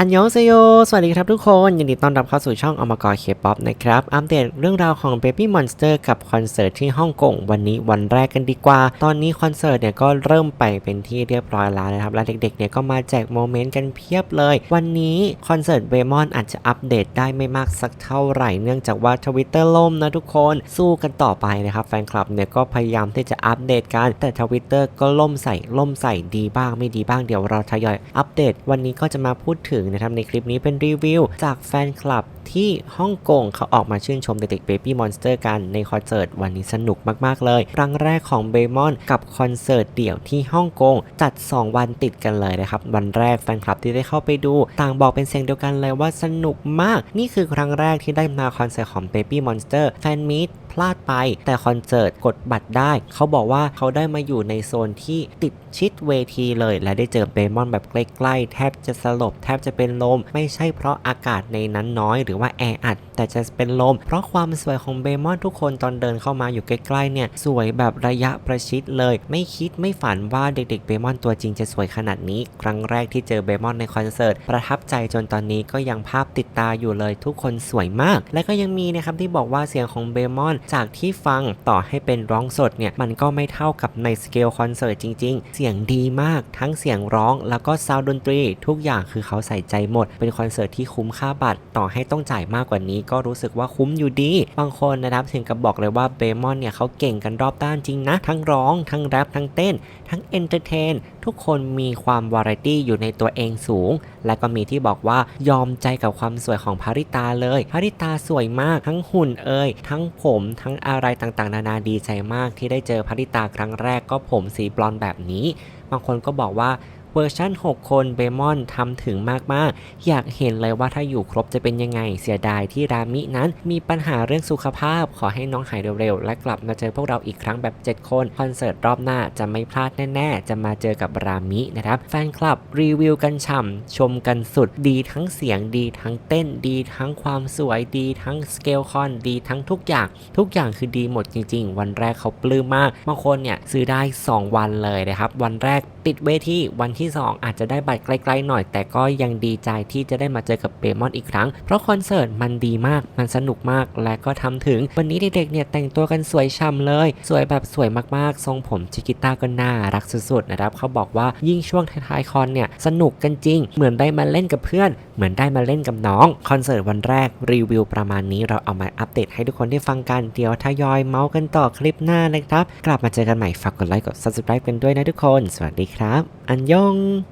อันยองเซโย สวัสดีครับทุกคน ยินดีต้อนรับเข้าสู่ช่องอมกรเคป๊อปนะครับ อัปเดตเรื่องราวของ Baby Monster กับคอนเสิร์ตที่ฮ่องกงวันนี้วันแรกกันดีกว่า ตอนนี้คอนเสิร์ตเนี่ยก็เริ่มไปเป็นที่เรียบร้อยแล้วนะครับ และเด็กๆเนี่ยก็มาแจกโมเมนต์กันเพียบเลย วันนี้คอนเสิร์ตเบมอนอาจจะอัปเดตได้ไม่มากสักเท่าไหร่ เนื่องจากว่าทวิตเตอร์ล่มนะทุกคน สู้กันต่อไปนะครับ แฟนคลับเนี่ยก็พยายามที่จะอัปเดตกัน แต่ทวิตเตอร์ก็ล่มใส่ล่มใส่ดีบ้างไม่ดีบ้าง เดี๋ยวเราทยอยอัปเดต วันนี้ก็จะมาพูดถึงนะครับในคลิปนี้เป็นรีวิว จากแฟนคลับที่ฮ่องกงเขาออกมาชื่นชมเด็กๆ Baby Monster กันในคอนเสิร์ตวันนี้สนุกมากๆเลย ครั้งแรกของเบมอนกับคอนเสิร์ตเดี่ยวที่ฮ่องกงจัด 2 วันติดกันเลยนะครับ วันแรกแฟนคลับที่ได้เข้าไปดู ต่างบอกเป็นเสียงเดียวกันเลยว่าสนุกมาก นี่คือครั้งแรกที่ได้มาคอนเสิร์ตของ Baby Monster แฟนมีต ลาดไป แต่คอนเสิร์ตกดบัตรได้ เขาบอกว่าเขาได้มาอยู่ในโซนที่ติดชิดเวทีเลย และได้เจอเบมอนแบบใกล้ๆ แทบจะสลบ แทบจะเป็นลม ไม่ใช่เพราะอากาศในนั้นน้อยหรือว่าแออัด แต่จะเป็นลม เพราะความสวยของเบมอนทุกคนตอนเดินเข้ามาอยู่ใกล้ๆเนี่ยสวยแบบระยะประชิดเลย ไม่คิดไม่ฝันว่าเด็กๆเบมอนตัวจริงจะสวยขนาดนี้ ครั้งแรกที่เจอเบมอนในคอนเสิร์ตประทับใจจนตอนนี้ก็ยังภาพติดตาอยู่เลยทุกคนสวยมาก และก็ยังมีนะครับที่บอกว่าเสียงของเบมอนจากที่ฟังต่อให้เป็นร้องสดเนี่ยมันก็ไม่เท่ากับในสเกลคอนเสิร์ตจริง ๆ เสียงดีมากทั้งเสียงร้อง แล้วก็ซาวด์ดนตรี ทุกอย่างคือเขาใส่ใจหมด เป็นคอนเสิร์ตที่คุ้มค่าบัตร ต่อให้ต้องจ่ายมากกว่านี้ก็รู้สึกว่าคุ้มอยู่ดี บางคนนะครับถึงกับบอกเลยว่าเบมอนเนี่ยเขาเก่งกันรอบด้านจริงนะ ทั้งร้องทั้งแรปทั้งเต้น ทั้งเอนเตอร์เทนทุกคนมีความวาไรตี้อยู่ในตัวเองสูง และก็มีที่บอกว่ายอมใจกับความสวยของพาริตาเลยพาริตาสวยมากทั้งหุ่นเอ่ยทั้งผมทั้งอะไรต่างๆ นานาดีใจมากที่ได้เจอพาริตาครั้งแรกก็ผมสีบลอนด์แบบนี้ บางคนก็บอกว่าเวอร์ชั่น 6 คนเบมอนทำถึงมาก ๆ อยากเห็นเลยว่าถ้าอยู่ครบจะเป็นยังไง เสียดายที่รามินั้นมีปัญหาเรื่องสุขภาพ ขอให้น้องหายเร็ว ๆ และกลับมาเจอพวกเราอีกครั้งแบบ 7 คน คอนเสิร์ตรอบหน้าจะไม่พลาดแน่ ๆ จะมาเจอกับรามินะครับ แฟนคลับรีวิวกันฉ่ำ ชมกันสุด ดีทั้งเสียง ดีทั้งเต้น ดีทั้งความสวย ดีทั้งสเกลคอน ดีทั้งทุกอย่าง ทุกอย่างคือดีหมดจริง ๆ วันแรกเขาปลื้มมาก บางคนเนี่ยซื้อได้ 2 วันเลยนะครับ วันแรกติดเวที วันที่2 อาจจะได้บัตรใกล้ๆหน่อย แต่ก็ยังดีใจที่จะได้มาเจอกับเบมอนอีกครั้ง เพราะคอนเสิร์ตมันดีมาก มันสนุกมาก และก็ทำถึง วันนี้เด็กๆเนี่ยแต่งตัวกันสวยช่ำเลย สวยแบบสวยมากๆ ทรงผมชิกิต้าก็น่ารักสุดๆนะครับ เขาบอกว่ายิ่งช่วงท้ายๆคอนเนี่ยสนุกกันจริง เหมือนได้มาเล่นกับเพื่อน เหมือนได้มาเล่นกับน้อง คอนเสิร์ตวันแรกรีวิวประมาณนี้เราเอามาอัปเดตให้ทุกคนได้ฟังกัน เดี๋ยวทยอยเมาส์กันต่อคลิปหน้านะครับ กลับมาเจอกันใหม่ ฝากกดไลค์ กด subscribe กันด้วยนะทุกคน สวัสดีครับ อันยอง ang